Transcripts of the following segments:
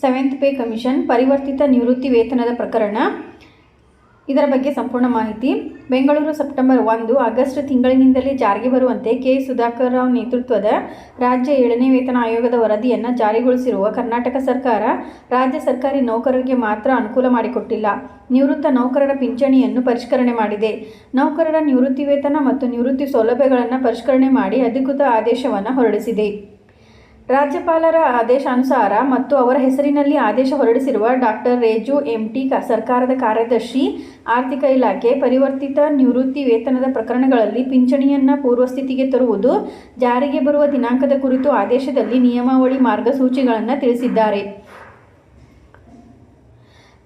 Seventh pay commission ಪರಿವರ್ತಿತ ನಿವೃತ್ತಿ ವೇತನದ ಪ್ರಕರಣ. ಇದರ ಬಗ್ಗೆ ಸಂಪೂರ್ಣ ಮಾಹಿತಿ. ಬೆಂಗಳೂರು ಸೆಪ್ಟೆಂಬರ್ ಒಂದು, ಆಗಸ್ಟ್ ತಿಂಗಳಿನಿಂದಲೇ ಜಾರಿಗೆ ಬರುವಂತೆ ಕೆ. ಸುಧಾಕರ್ ರಾವ್ ನೇತೃತ್ವದ ರಾಜ್ಯ ಏಳನೇ ವೇತನ ಆಯೋಗದ ವರದಿಯನ್ನು ಜಾರಿಗೊಳಿಸಿರುವ ಕರ್ನಾಟಕ ಸರ್ಕಾರ, ರಾಜ್ಯ ಸರ್ಕಾರಿ ನೌಕರರಿಗೆ ಮಾತ್ರ ಅನುಕೂಲ ಮಾಡಿಕೊಟ್ಟಿಲ್ಲ. ನಿವೃತ್ತ ನೌಕರರ ಪಿಂಚಣಿಯನ್ನು ಪರಿಷ್ಕರಣೆ ಮಾಡಿದೆ. ನೌಕರರ ನಿವೃತ್ತಿ ವೇತನ ಮತ್ತು ನಿವೃತ್ತಿ ಸೌಲಭ್ಯಗಳನ್ನು ಪರಿಷ್ಕರಣೆ ಮಾಡಿ ಅಧಿಕೃತ ಆದೇಶವನ್ನು ಹೊರಡಿಸಿದೆ. ರಾಜ್ಯಪಾಲರ ಆದೇಶಾನುಸಾರ ಮತ್ತು ಅವರ ಹೆಸರಿನಲ್ಲಿ ಆದೇಶ ಹೊರಡಿಸಿರುವ ಡಾಕ್ಟರ್ ರೇಜು ಎಂ ಟಿ ಸರ್ಕಾರದ ಕಾರ್ಯದರ್ಶಿ, ಆರ್ಥಿಕ ಇಲಾಖೆ, ಪರಿವರ್ತಿತ ನಿವೃತ್ತಿ ವೇತನದ ಪ್ರಕರಣಗಳಲ್ಲಿ ಪಿಂಚಣಿಯನ್ನು ಪೂರ್ವಸ್ಥಿತಿಗೆ ತರುವುದು, ಜಾರಿಗೆ ಬರುವ ದಿನಾಂಕದ ಕುರಿತು ಆದೇಶದಲ್ಲಿ ನಿಯಮಾವಳಿ ಮಾರ್ಗಸೂಚಿಗಳನ್ನು ತಿಳಿಸಿದ್ದಾರೆ.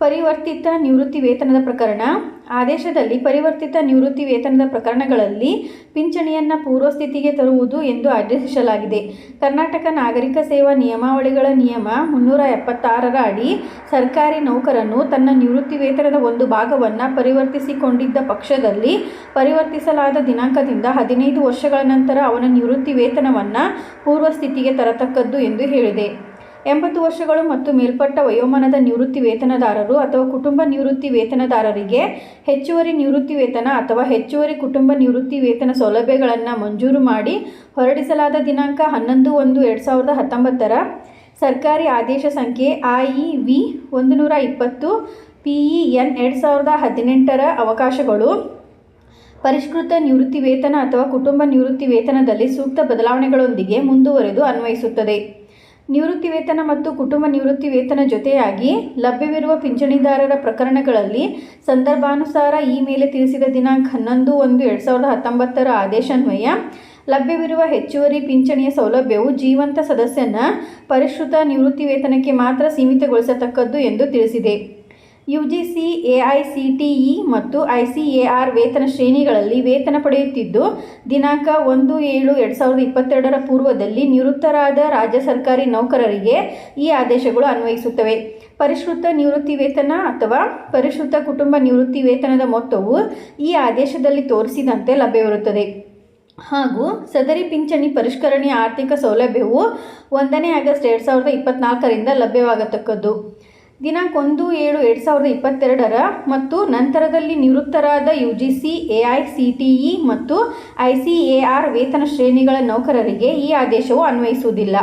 ಪರಿವರ್ತಿತ ನಿವೃತ್ತಿ ವೇತನದ ಪ್ರಕರಣ. ಆದೇಶದಲ್ಲಿ ಪರಿವರ್ತಿತ ನಿವೃತ್ತಿ ವೇತನದ ಪ್ರಕರಣಗಳಲ್ಲಿ ಪಿಂಚಣಿಯನ್ನು ಪೂರ್ವಸ್ಥಿತಿಗೆ ತರುವುದು ಎಂದು ಆದೇಶಿಸಲಾಗಿದೆ. ಕರ್ನಾಟಕ ನಾಗರಿಕ ಸೇವಾ ನಿಯಮಾವಳಿಗಳ ನಿಯಮ ಮುನ್ನೂರ ಎಪ್ಪತ್ತಾರರ ಅಡಿ ಸರ್ಕಾರಿ ನೌಕರನು ತನ್ನ ನಿವೃತ್ತಿ ವೇತನದ ಒಂದು ಭಾಗವನ್ನು ಪರಿವರ್ತಿಸಿಕೊಂಡಿದ್ದ ಪಕ್ಷದಲ್ಲಿ ಪರಿವರ್ತಿಸಲಾದ ದಿನಾಂಕದಿಂದ ಹದಿನೈದು ವರ್ಷಗಳ ನಂತರ ಅವನ ನಿವೃತ್ತಿ ವೇತನವನ್ನು ಪೂರ್ವಸ್ಥಿತಿಗೆ ತರತಕ್ಕದ್ದು ಎಂದು ಹೇಳಿದೆ. ಎಂಬತ್ತು ವರ್ಷಗಳು ಮತ್ತು ಮೇಲ್ಪಟ್ಟ ವಯೋಮಾನದ ನಿವೃತ್ತಿ ವೇತನದಾರರು ಅಥವಾ ಕುಟುಂಬ ನಿವೃತ್ತಿ ವೇತನದಾರರಿಗೆ ಹೆಚ್ಚುವರಿ ನಿವೃತ್ತಿ ವೇತನ ಅಥವಾ ಹೆಚ್ಚುವರಿ ಕುಟುಂಬ ನಿವೃತ್ತಿ ವೇತನ ಸೌಲಭ್ಯಗಳನ್ನು ಮಂಜೂರು ಮಾಡಿ ಹೊರಡಿಸಲಾದ ದಿನಾಂಕ ಹನ್ನೊಂದು ಒಂದು ಎರಡು ಸಾವಿರದ ಹತ್ತೊಂಬತ್ತರ ಸರ್ಕಾರಿ ಆದೇಶ ಸಂಖ್ಯೆ ಐ ಇ ವಿ ಒಂದು ನೂರ ಇಪ್ಪತ್ತು ಪಿ ಎನ್ ಎರಡು ಸಾವಿರದ ಹದಿನೆಂಟರ ಅವಕಾಶಗಳು. ಪರಿಷ್ಕೃತ ನಿವೃತ್ತಿ ವೇತನ ಅಥವಾ ಕುಟುಂಬ ನಿವೃತ್ತಿ ವೇತನದಲ್ಲಿ ಸೂಕ್ತ ಬದಲಾವಣೆಗಳೊಂದಿಗೆ ಮುಂದುವರೆದು ಅನ್ವಯಿಸುತ್ತದೆ. ನಿವೃತ್ತಿ ವೇತನ ಮತ್ತು ಕುಟುಂಬ ನಿವೃತ್ತಿ ವೇತನ ಜೊತೆಯಾಗಿ ಲಭ್ಯವಿರುವ ಪಿಂಚಣಿದಾರರ ಪ್ರಕರಣಗಳಲ್ಲಿ ಸಂದರ್ಭಾನುಸಾರ ಈ ಮೇಲೆ ತಿಳಿಸಿದ ದಿನಾಂಕ ಹನ್ನೊಂದು ಒಂದು ಎರಡು ಸಾವಿರದ ಹತ್ತೊಂಬತ್ತರ ಆದೇಶಾನ್ವಯ, ಲಭ್ಯವಿರುವ ಹೆಚ್ಚುವರಿ ಪಿಂಚಣಿಯ ಸೌಲಭ್ಯವು ಜೀವಂತ ಸದಸ್ಯನ ಪರಿಷ್ಕೃತ ನಿವೃತ್ತಿ ವೇತನಕ್ಕೆ ಮಾತ್ರ ಸೀಮಿತಗೊಳಿಸತಕ್ಕದ್ದು ಎಂದು ತಿಳಿಸಿದೆ. U G C A I C T E ಮತ್ತು ಐ ಸಿ ಎ ಆರ್ ವೇತನ ಶ್ರೇಣಿಗಳಲ್ಲಿ ವೇತನ ಪಡೆಯುತ್ತಿದ್ದು, ದಿನಾಂಕ ಒಂದು ಏಳು ಎರಡು ಸಾವಿರದ ಇಪ್ಪತ್ತೆರಡರ ಪೂರ್ವದಲ್ಲಿ ನಿವೃತ್ತರಾದ ರಾಜ್ಯ ಸರ್ಕಾರಿ ನೌಕರರಿಗೆ ಈ ಆದೇಶಗಳು ಅನ್ವಯಿಸುತ್ತವೆ. ಪರಿಷ್ಕೃತ ನಿವೃತ್ತಿ ವೇತನ ಅಥವಾ ಪರಿಷ್ಕೃತ ಕುಟುಂಬ ನಿವೃತ್ತಿ ವೇತನದ ಮೊತ್ತವು ಈ ಆದೇಶದಲ್ಲಿ ತೋರಿಸಿದಂತೆ ಲಭ್ಯವಿರುತ್ತದೆ. ಹಾಗೂ ಸದರಿ ಪಿಂಚಣಿ ಪರಿಷ್ಕರಣೆಯ ಆರ್ಥಿಕ ಸೌಲಭ್ಯವು ಒಂದನೇ ಆಗಸ್ಟ್ ಎರಡು ಸಾವಿರದ ಇಪ್ಪತ್ತ್ನಾಲ್ಕರಿಂದ ಲಭ್ಯವಾಗತಕ್ಕದ್ದು. ದಿನಾಂಕ ಒಂದು ಏಳು ಎರಡು ಸಾವಿರದ ಇಪ್ಪತ್ತೆರಡರ ಮತ್ತು ನಂತರದಲ್ಲಿ ನಿವೃತ್ತರಾದ U G C A I C T E ಮತ್ತು ಐ ಸಿ ಎ ಆರ್ ವೇತನ ಶ್ರೇಣಿಗಳ ನೌಕರರಿಗೆ ಈ ಆದೇಶವು ಅನ್ವಯಿಸುವುದಿಲ್ಲ.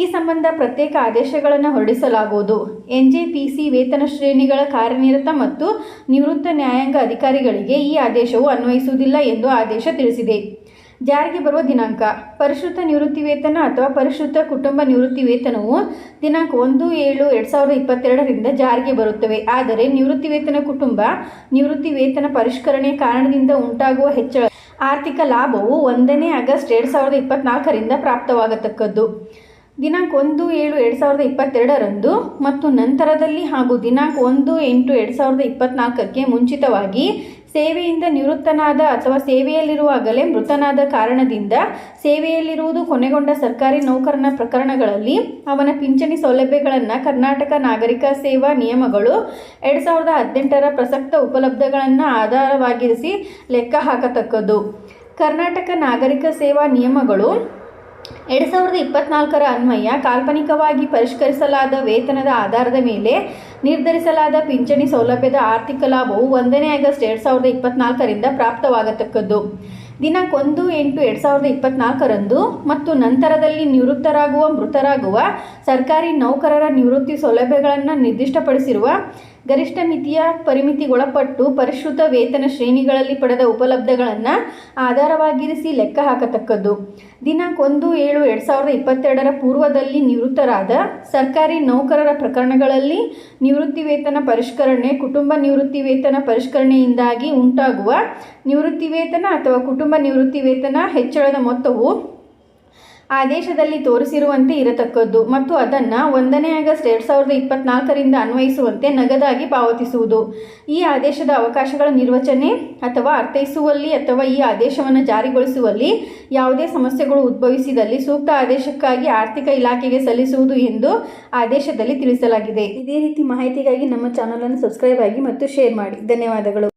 ಈ ಸಂಬಂಧ ಪ್ರತ್ಯೇಕ ಆದೇಶಗಳನ್ನು ಹೊರಡಿಸಲಾಗುವುದು. ಎನ್ ಜೆ ಪಿ ಸಿ ವೇತನ ಶ್ರೇಣಿಗಳ ಕಾರ್ಯನಿರತ ಮತ್ತು ನಿವೃತ್ತ ನ್ಯಾಯಾಂಗ ಅಧಿಕಾರಿಗಳಿಗೆ ಈ ಆದೇಶವು ಅನ್ವಯಿಸುವುದಿಲ್ಲ ಎಂದು ಆದೇಶ ತಿಳಿಸಿದೆ. ಜಾರಿಗೆ ಬರುವ ದಿನಾಂಕ. ಪರಿಶುದ್ಧ ನಿವೃತ್ತಿ ವೇತನ ಅಥವಾ ಪರಿಶುದ್ಧ ಕುಟುಂಬ ನಿವೃತ್ತಿ ವೇತನವು ದಿನಾಂಕ ಒಂದು, ಏಳು, ಎರಡು ಸಾವಿರದ ಇಪ್ಪತ್ತೆರಡರಿಂದ ಜಾರಿಗೆ ಬರುತ್ತವೆ. ಆದರೆ ನಿವೃತ್ತಿ ವೇತನ ಕುಟುಂಬ ನಿವೃತ್ತಿ ವೇತನ ಪರಿಷ್ಕರಣೆ ಕಾರಣದಿಂದ ಉಂಟಾಗುವ ಹೆಚ್ಚಳ ಆರ್ಥಿಕ ಲಾಭವು ಒಂದನೇ ಆಗಸ್ಟ್ ಎರಡು ಸಾವಿರದ ಇಪ್ಪತ್ತ್ನಾಲ್ಕರಿಂದ ಪ್ರಾಪ್ತವಾಗತಕ್ಕದ್ದು. ದಿನಾಂಕ ಒಂದು, ಏಳು, ಎರಡು ಸಾವಿರದ ಇಪ್ಪತ್ತೆರಡರಂದು ಮತ್ತು ನಂತರದಲ್ಲಿ ಹಾಗೂ ದಿನಾಂಕ ಒಂದು, ಎಂಟು, ಎರಡು ಸಾವಿರದ ಇಪ್ಪತ್ತ್ನಾಲ್ಕಕ್ಕೆ ಮುಂಚಿತವಾಗಿ ಸೇವೆಯಿಂದ ನಿವೃತ್ತನಾದ ಅಥವಾ ಸೇವೆಯಲ್ಲಿರುವಾಗಲೇ ಮೃತನಾದ ಕಾರಣದಿಂದ ಸೇವೆಯಲ್ಲಿರುವುದು ಕೊನೆಗೊಂಡ ಸರ್ಕಾರಿ ನೌಕರನ ಪ್ರಕರಣಗಳಲ್ಲಿ ಅವನ ಪಿಂಚಣಿ ಸೌಲಭ್ಯಗಳನ್ನು ಕರ್ನಾಟಕ ನಾಗರಿಕ ಸೇವಾ ನಿಯಮಗಳು ಎರಡು ಸಾವಿರದ ಹದಿನೆಂಟರ ಪ್ರಸಕ್ತ ಉಪಲಬ್ಧಗಳನ್ನು ಆಧಾರವಾಗಿರಿಸಿ ಲೆಕ್ಕ ಹಾಕತಕ್ಕದ್ದು. ಕರ್ನಾಟಕ ನಾಗರಿಕ ಸೇವಾ ನಿಯಮಗಳು ಎರಡು ಸಾವಿರದ ಇಪ್ಪತ್ನಾಲ್ಕರ ಅನ್ವಯ ಕಾಲ್ಪನಿಕವಾಗಿ ಪರಿಷ್ಕರಿಸಲಾದ ವೇತನದ ಆಧಾರದ ಮೇಲೆ ನಿರ್ಧರಿಸಲಾದ ಪಿಂಚಣಿ ಸೌಲಭ್ಯದ ಆರ್ಥಿಕ ಲಾಭವು ಒಂದನೇ ಆಗಸ್ಟ್ ಎರಡು ಸಾವಿರದ ಇಪ್ಪತ್ನಾಲ್ಕರಿಂದ ಪ್ರಾಪ್ತವಾಗತಕ್ಕದ್ದು. ದಿನಾಂಕ ಒಂದು ಎಂಟು ಎರಡು ಸಾವಿರದ ಇಪ್ಪತ್ನಾಲ್ಕರಂದು ಮತ್ತು ನಂತರದಲ್ಲಿ ನಿವೃತ್ತರಾಗುವ, ಮೃತರಾಗುವ, ಸರ್ಕಾರಿ ನೌಕರರ ನಿವೃತ್ತಿ ಸೌಲಭ್ಯಗಳನ್ನು ನಿರ್ದಿಷ್ಟಪಡಿಸಿರುವ ಗರಿಷ್ಠ ಮಿತಿಯ ಪರಿಮಿತಿಗೊಳಪಟ್ಟು ಪರಿಷ್ಕೃತ ವೇತನ ಶ್ರೇಣಿಗಳಲ್ಲಿ ಪಡೆದ ಉಪಲಬ್ಧಗಳನ್ನು ಆಧಾರವಾಗಿರಿಸಿ ಲೆಕ್ಕ ಹಾಕತಕ್ಕದ್ದು. ದಿನಾಂಕ ಒಂದು ಏಳು ಎರಡು ಸಾವಿರದ ಇಪ್ಪತ್ತೆರಡರ ಪೂರ್ವದಲ್ಲಿ ನಿವೃತ್ತರಾದ ಸರ್ಕಾರಿ ನೌಕರರ ಪ್ರಕರಣಗಳಲ್ಲಿ ನಿವೃತ್ತಿ ವೇತನ ಪರಿಷ್ಕರಣೆ, ಕುಟುಂಬ ನಿವೃತ್ತಿ ವೇತನ ಪರಿಷ್ಕರಣೆಯಿಂದಾಗಿ ಉಂಟಾಗುವ ನಿವೃತ್ತಿ ವೇತನ ಅಥವಾ ಕುಟುಂಬ ನಿವೃತ್ತಿ ವೇತನ ಹೆಚ್ಚಳದ ಮೊತ್ತವು ಆದೇಶದಲ್ಲಿ ತೋರಿಸಿರುವಂತೆ ಇರತಕ್ಕದ್ದು ಮತ್ತು ಅದನ್ನು ಒಂದನೇ ಆಗಸ್ಟ್ ಎರಡು ಸಾವಿರದ ಇಪ್ಪತ್ನಾಲ್ಕರಿಂದ ಅನ್ವಯಿಸುವಂತೆ ನಗದಾಗಿ ಪಾವತಿಸುವುದು. ಈ ಆದೇಶದ ಅವಕಾಶಗಳ ನಿರ್ವಚನೆ ಅಥವಾ ಅರ್ಥೈಸುವಲ್ಲಿ ಅಥವಾ ಈ ಆದೇಶವನ್ನು ಜಾರಿಗೊಳಿಸುವಲ್ಲಿ ಯಾವುದೇ ಸಮಸ್ಯೆಗಳು ಉದ್ಭವಿಸಿದಲ್ಲಿ ಸೂಕ್ತ ಆದೇಶಕ್ಕಾಗಿ ಆರ್ಥಿಕ ಇಲಾಖೆಗೆ ಸಲ್ಲಿಸುವುದು ಎಂದು ಆದೇಶದಲ್ಲಿ ತಿಳಿಸಲಾಗಿದೆ. ಇದೇ ರೀತಿ ಮಾಹಿತಿಗಾಗಿ ನಮ್ಮ ಚಾನಲನ್ನು ಸಬ್ಸ್ಕ್ರೈಬ್ ಆಗಿ ಮತ್ತು ಶೇರ್ ಮಾಡಿ. ಧನ್ಯವಾದಗಳು.